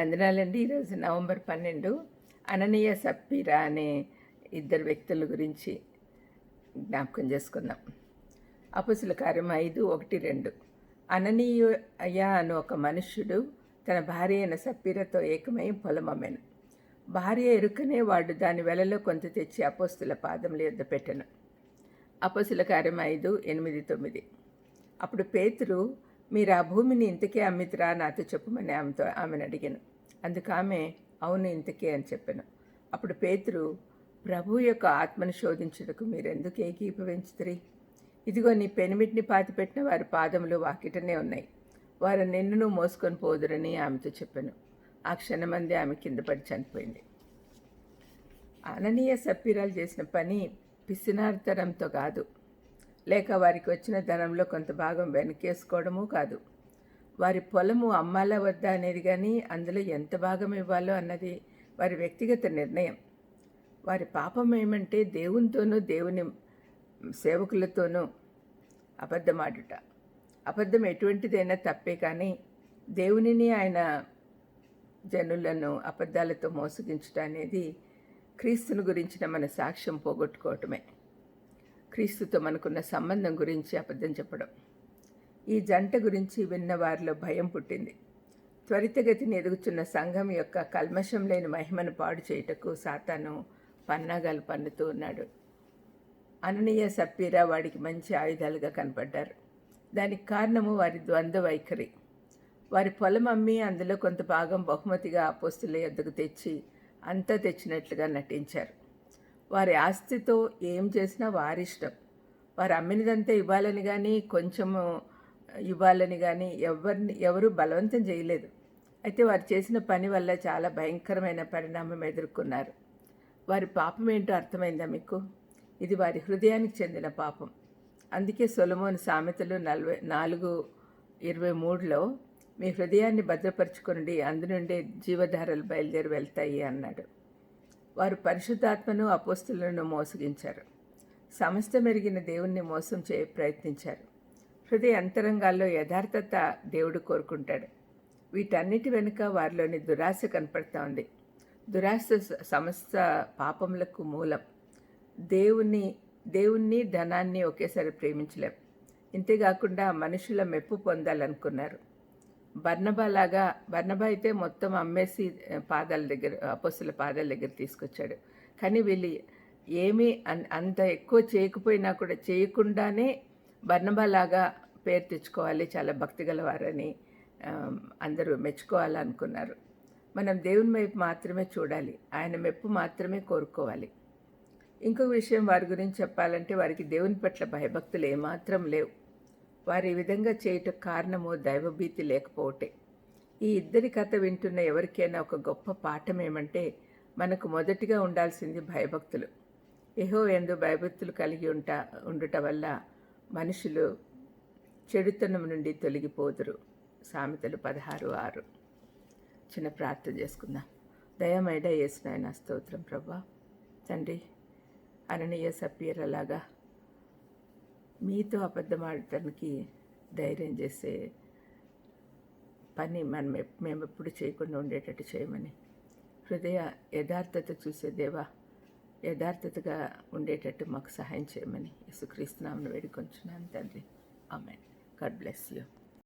వందనాలండి. ఈరోజు నవంబర్ పన్నెండు అననీయ సప్పీరా అనే ఇద్దరు వ్యక్తుల గురించి జ్ఞాపకం చేసుకుందాం. అపుసుల కార్యం ఐదు ఒకటి రెండు. అననీయ అయ్యా అను ఒక మనుష్యుడు తన భార్య అయిన సప్పీరతో ఏకమై పొలం భార్య ఎరుకనే వాడు దాని వెలలో కొంత తెచ్చి అపోస్తుల పాదముల యొద్ద పెట్టను. అపోసుల కార్యం ఐదు ఎనిమిది తొమ్మిది. అప్పుడు పేతురు మీరు ఆ భూమిని ఇంతకే అమ్మితిరా? నాతో చెప్పమని ఆమెతో ఆమెను అడిగాను. అందుకు ఆమె అవును ఇంతకే అని చెప్పాను. అప్పుడు పేతురు ప్రభు యొక్క ఆత్మను శోధించుటకు మీరెందుకు ఏకీభవించుతురి ఇదిగో నీ పెనిమిటిని పాతిపెట్టిన వారి పాదములు వాకిటనే ఉన్నాయి. వారు నిన్నును మోసుకొని పోదురని ఆమెతో చెప్పాను. ఆ క్షణమంది ఆమె కింద పడి చనిపోయింది. అననీయ సప్పీరాలు చేసిన పని పిసినార్తరంతో కాదు. లేక వారికి వచ్చిన ధనంలో కొంత భాగం వెనకేసుకోవడమూ కాదు. వారి పొలము అమ్మాల వద్ద అనేది కానీ అందులో ఎంత భాగం ఇవ్వాలో అన్నది వారి వ్యక్తిగత నిర్ణయం. వారి పాపం ఏమంటే దేవునితోనూ దేవుని సేవకులతోనూ అబద్ధమాడుట. అబద్ధం ఎటువంటిదైనా తప్పే కానీ దేవునిని ఆయన జనులను అబద్ధాలతో మోసగించుట అనేది క్రీస్తుని గురించిన మన సాక్ష్యం పోగొట్టుకోవటమే. క్రీస్తుతో మనకున్న సంబంధం గురించి అబద్ధం చెప్పడం. ఈ జంట గురించి విన్న వారిలో భయం పుట్టింది. త్వరితగతిని ఎదుగుతున్న సంఘం యొక్క కల్మషం లేని మహిమను పాడు చేయుటకు సాతాను పన్నాగాలు పన్నుతూ ఉన్నాడు. అననీయ సప్పీరా వాడికి మంచి ఆయుధాలుగా కనపడ్డారు. దానికి కారణము వారి ద్వంద్వ వైఖరి. వారి పొలం అమ్మి అందులో కొంత భాగం బహుమతిగా అపోస్తుల యొద్దకు తెచ్చి అంతా తెచ్చినట్లుగా నటించారు. వారి ఆస్తితో ఏం చేసినా వారిష్టం. వారు అమ్మినదంతా ఇవ్వాలని కానీ కొంచెము ఇవ్వాలని కానీ ఎవరిని ఎవరు బలవంతం చేయలేదు. అయితే వారు చేసిన పని వల్ల చాలా భయంకరమైన పరిణామం ఎదుర్కొన్నారు. వారి పాపం ఏంటో అర్థమైందా మీకు? ఇది వారి హృదయానికి చెందిన పాపం. అందుకే సొలమోన్ సామెతలు నలభై నాలుగు ఇరవై మూడులో మీ హృదయాన్ని భద్రపరచుకుని అందునుండే జీవధారలు బయలుదేరి వెళ్తాయి అన్నాడు. వారు పరిశుద్ధాత్మను అపోస్తులను మోసగించారు. సమస్త మెరిగిన దేవుణ్ణి మోసం చే ప్రయత్నించారు. హృదయ అంతరంగాల్లో యథార్థత దేవుడు కోరుకుంటాడు. వీటన్నిటి వెనుక వారిలోని దురాశ కనపడతా ఉంది. దురాశ సమస్త పాపములకు మూలం. దేవుని దేవుణ్ణి ధనాన్ని ఒకేసారి ప్రేమించలేం. ఇంతేకాకుండా మనుషుల మెప్పు పొందాలనుకున్నారు. బర్ణబాలాగా బర్ణబా అయితే మొత్తం అమ్మేసి పాదాల దగ్గర అపస్సుల పాదాల దగ్గర తీసుకొచ్చాడు. కానీ వీళ్ళు ఏమీ అంత ఎక్కువ చేయకపోయినా కూడా చేయకుండానే బర్ణబాలాగా పేరు తెచ్చుకోవాలి చాలా భక్తి గలవారని అందరూ మెచ్చుకోవాలనుకున్నారు. మనం దేవుని వైపు మాత్రమే చూడాలి ఆయన మెప్పు మాత్రమే కోరుకోవాలి. ఇంకొక విషయం వారి గురించి చెప్పాలంటే వారికి దేవుని పట్ల భయభక్తులు ఏమాత్రం లేవు. వారు ఈ విధంగా చేయటం కారణము దైవభీతి లేకపోవటే. ఈ ఇద్దరి కథ వింటున్న ఎవరికైనా ఒక గొప్ప పాఠం ఏమంటే మనకు మొదటిగా ఉండాల్సింది భయభక్తులు. ఏహో ఎందు భయభక్తులు కలిగి ఉంటా ఉండుట వల్ల మనుషులు చెడుతనం నుండి తొలగిపోదురు. సామెతలు పదహారు ఆరు. చిన్న ప్రార్థన చేసుకుందాం. దయమైడ వేసిన స్తోత్రం ప్రభా. తండ్రి అననీయ సభ్యులలాగా మీతో అబద్ధమాడటానికి ధైర్యం చేసే పని మనం మేము ఎప్పుడు చేయకుండా ఉండేటట్టు చేయమని. హృదయ యథార్థత చూసే దేవా యథార్థతగా ఉండేటట్టు మాకు సహాయం చేయమని. యేసుక్రీస్తునామను వేడుకొంచున్నాను తండ్రి. ఆమె గాడ్ బ్లెస్ యూ.